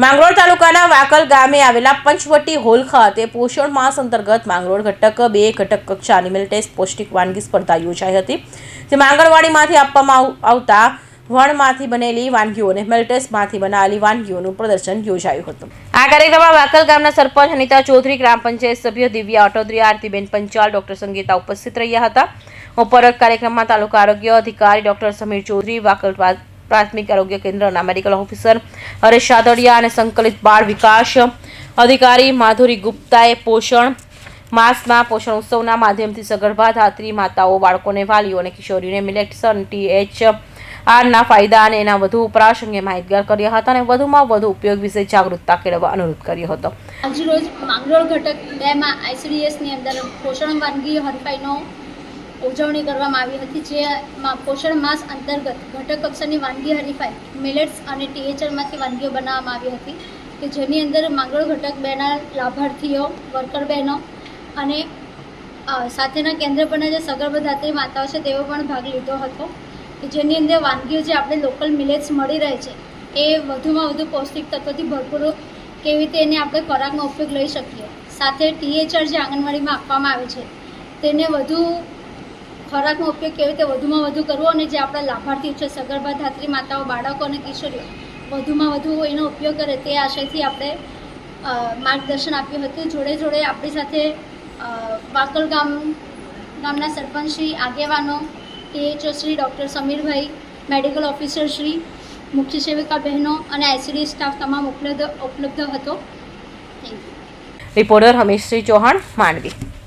માંગરોળ તાલુકાના વાકલ ગામે આવેલા પંચવટી હોલ ખાતે પોષણ માસ અંતર્ગત માંગરોળ ઘટક બે ઘટક કક્ષા એનિમલ ટેસ્ટ પૌષ્ટિક વાનગી સ્પર્ધા યોજાઈ હતી. જેમાં આંગણવાડીમાંથી આપવામાં આવતા વણમાંથી બનેલી વાનગીઓ અને એનિમલ બનાવેલી વાનગીઓનું પ્રદર્શન યોજાયું હતું. આ કાર્યક્રમમાં વાકલ ગામના સરપંચ અનિતા ચૌધરી, ગ્રામ પંચાયત સભ્ય દિવ્યા અટોદરી આરતીબેન પંચાલ, ડોક્ટર સંગીતા ઉપસ્થિત રહ્યા હતા. ઉપરોક્ત કાર્યક્રમમાં તાલુકા આરોગ્ય અધિકારી ડોક્ટર સમીર ચૌધરી, વાકલ પ્રાથમિક આરોગ્ય કેન્દ્રના મેડિકલ ઓફિસર હરેશ સાદડિયા અને સંકલિત બાળ વિકાસ અધિકારી માધુરી ગુપ્તાએ પોષણ માસમાં પોષણ ઉત્સવના માધ્યમથી સગર્ભા ધાત્રી માતાઓ, બાળકોને વાલીઓ અને કિશોરીઓને મિલેક્સન ટીએચ આરના ફાયદા અને એના વધુ વપરાશ અંગે માહિતગાર કર્યા હતા અને વધુમાં વધુ ઉપયોગ વિશે જાગૃતતા કેળવવા અનુરોધ કર્યો હતો. આજરોજ માંગરોળ ઘટક બેમાં આઈસીડીએસની અંદર પોષણ વાનગી હરીફાઈનો ઉજવણી કરવામાં આવી હતી, જેમાં પોષણ માસ અંતર્ગત ઘટક કક્ષાની વાનગી હરીફાઈ મિલેટ્સ અને ટીએચઆરમાંથી વાનગીઓ બનાવવામાં આવી હતી, કે જેની અંદર માંગરોળ ઘટક બેના લાભાર્થીઓ વર્કર બહેનો અને સાથેના કેન્દ્ર પરના જે સગર્ભધાત્રી માતાઓ છે, તેઓ પણ ભાગ લીધો હતો, કે જેની અંદર વાનગીઓ જે આપણે લોકલ મિલેટ્સ મળી રહે છે, એ વધુમાં વધુ પૌષ્ટિક તત્વોથી ભરપૂર કેવી રીતે એને આપણે ખોરાકનો ઉપયોગ લઈ શકીએ. સાથે ટીએચઆર જે આંગણવાડીમાં આપવામાં આવે છે, તેને વધુ ખોરાકનો ઉપયોગ કેવી રીતે વધુમાં વધુ કરવો અને જે આપણા લાભાર્થીઓ છે, સગર્ભા ધાત્રી માતાઓ, બાળકો અને કિશોરીઓ વધુમાં વધુ એનો ઉપયોગ કરે તે આશયથી આપણે માર્ગદર્શન આપ્યું હતું. જોડે જોડે આપણી સાથે વાકલ ગામ ગામના સરપંચ શ્રી આગેવાનો ટીએચઓ શ્રી ડૉક્ટર સમીરભાઈ, મેડિકલ ઓફિસર શ્રી મુખ્ય સેવિકા બહેનો અને આઈસીડી સ્ટાફ તમામ ઉપલબ્ધ ઉપલબ્ધ હતો. રિપોર્ટર હમીશસિંહ ચૌહાણ, માંડવી.